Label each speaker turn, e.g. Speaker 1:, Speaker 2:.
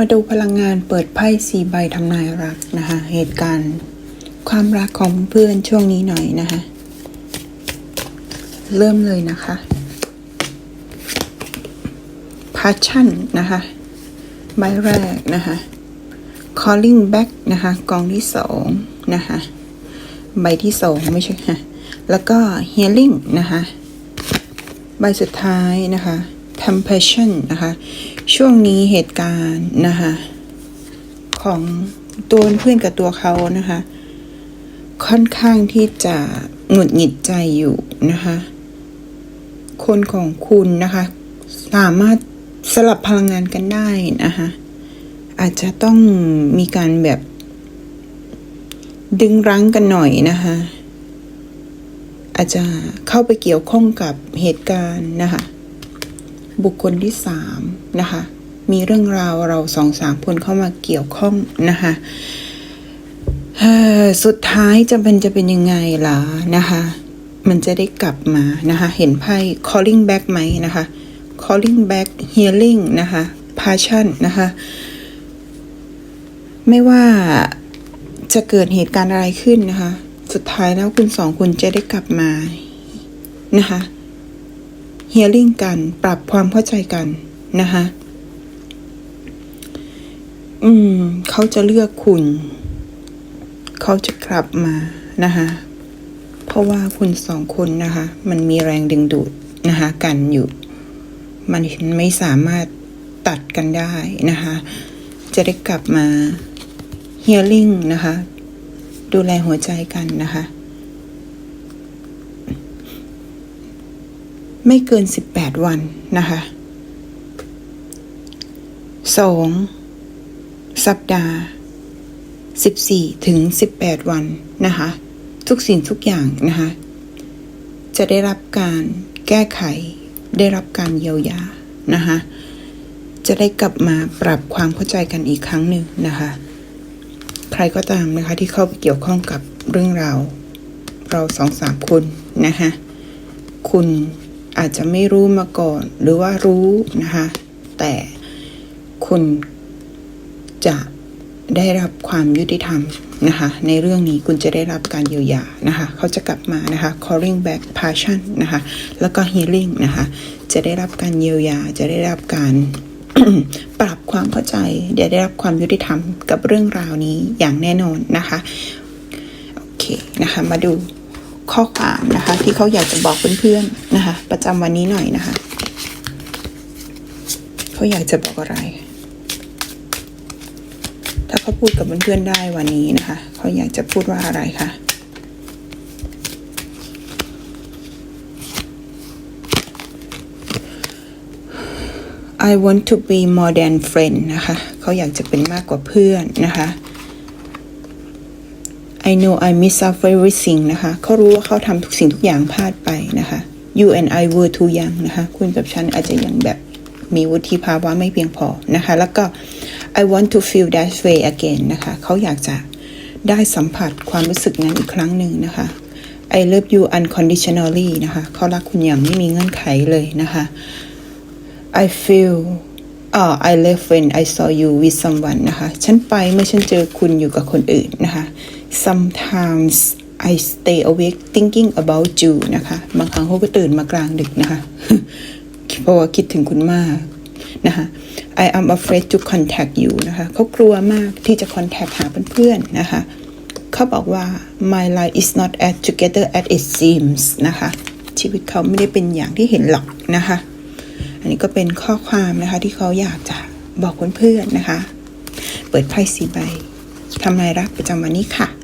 Speaker 1: มาดูพลังงานเปิดไพ่สีใบทำนายรักนะคะ เหตุการณ์ ความรักของเพื่อนช่วงนี้หน่อยนะคะ เริ่มเลยนะคะ passion นะคะ ใบแรกนะคะ calling back นะคะกองที่สองนะคะ ใบที่สองไม่ใช่ค่ะแล้วก็ healing นะคะ ใบสุดท้ายนะคะ compassion นะคะ ช่วงนี้เหตุการณ์นะคะ ของตัวเพื่อนกับตัวเขานะคะ ค่อนข้างที่จะหงุดหงิดใจอยู่นะคะ คนของคุณนะคะ สามารถสลับพลังงานกันได้นะคะ อาจจะต้องมีการแบบดึงรั้งกันหน่อยนะคะอาจจะเข้าไปเกี่ยวข้องกับเหตุการณ์นะคะ บุคคลที่สามนะคะมีเรื่องราวเราสองสามคนเข้ามาเกี่ยวข้องนะคะเออสุดท้ายจะเป็นจะเป็นยังไงล่ะนะคะมันจะได้กลับมานะคะเห็นไพ่ calling back ไหมนะคะ calling back healing นะคะ passion นะคะไม่ว่าจะเกิดเหตุการณ์อะไรขึ้นนะคะ สุดท้ายแล้วคุณสองคนจะได้กลับมานะคะ เฮียริ่งกัน ปรับความเข้าใจกันนะคะอืม เขาจะเลือกคุณ เขาจะกลับมานะคะเพราะว่าคุณสองคนนะคะ มันมีแรงดึงดูดนะคะกันอยู่ มันไม่สามารถตัดกันได้นะคะ จะได้กลับมาเฮียริ่งนะคะ ดูแลหัวใจกันนะคะ ไม่เกิน 18 วันนะคะสองสัปดาห์ 14 ถึง 18 วันนะคะ ทุกสิ่งทุกอย่างนะคะ จะได้รับการแก้ไขได้รับการเยียวยานะคะ จะได้กลับมาปรับความเข้าใจกันอีกครั้งหนึ่งนะคะ ใครก็ตามนะคะที่เข้าไปเกี่ยวข้องกับเรื่องราวเราสองสามคนนะคะคุณ อาจจะไม่รู้มาก่อน หรือว่ารู้นะคะ แต่คุณจะได้รับความยุติธรรมนะคะ ในเรื่องนี้คุณจะได้รับการเยียวยานะคะ เขาจะกลับมานะคะ calling back passion นะคะ แล้วก็ healing นะคะ จะได้รับการเยียวยา จะได้รับการปรับความเข้าใจเดี๋ยวได้รับความยุติธรรมกับเรื่องราวนี้อย่างแน่นอนนะคะ โอเคนะคะ มาดูข้อความนะคะ ที่เขาอยากจะบอกเพื่อนๆ นะคะ ประจำวันนี้หน่อยนะคะเขาอยากจะบอกอะไร ถ้าเขาพูดกับเพื่อนๆได้วันนี้นะคะเขาอยากจะพูดว่าอะไรคะ I want to be more than friend นะคะเขาอยากจะเป็นมากกว่าเพื่อนนะคะ I know I miss out everything นะคะเขารู้ว่าเขาทำทุกสิ่งทุกอย่างพลาดไปนะคะ You and I were too young นะคะ คุณกับฉันอาจจะยังแบบมีวุฒิภาวะไม่เพียงพอนะคะ แล้วก็ I want to feel that way again นะคะ เขาอยากจะได้สัมผัสความรู้สึกนั้นอีกครั้งหนึ่งนะคะ I love you unconditionally นะคะ เขารักคุณอย่างไม่มีเงื่อนไขเลยนะคะ I feel อ่า I left when I saw you with someone นะคะ ฉันไปเมื่อฉันเจอคุณอยู่กับคนอื่นนะคะ sometimes I stay awake thinking about you นะคะ บางครั้งเขาก็ตื่นมากลางดึกนะคะเพราะว่าคิดถึงคุณมากนะคะ I am afraid to contact you นะคะเขากลัวมากที่จะ contact หาเพื่อนๆนะคะเขาบอกว่า my life is not as together as it seems นะคะ ชีวิตเขาไม่ได้เป็นอย่างที่เห็นหรอกนะคะ อันนี้ก็เป็นข้อความนะคะที่เขาอยากจะบอกเพื่อนๆนะคะ เปิดไพ่สีใบทำนายรักประจำวันนี้ค่ะ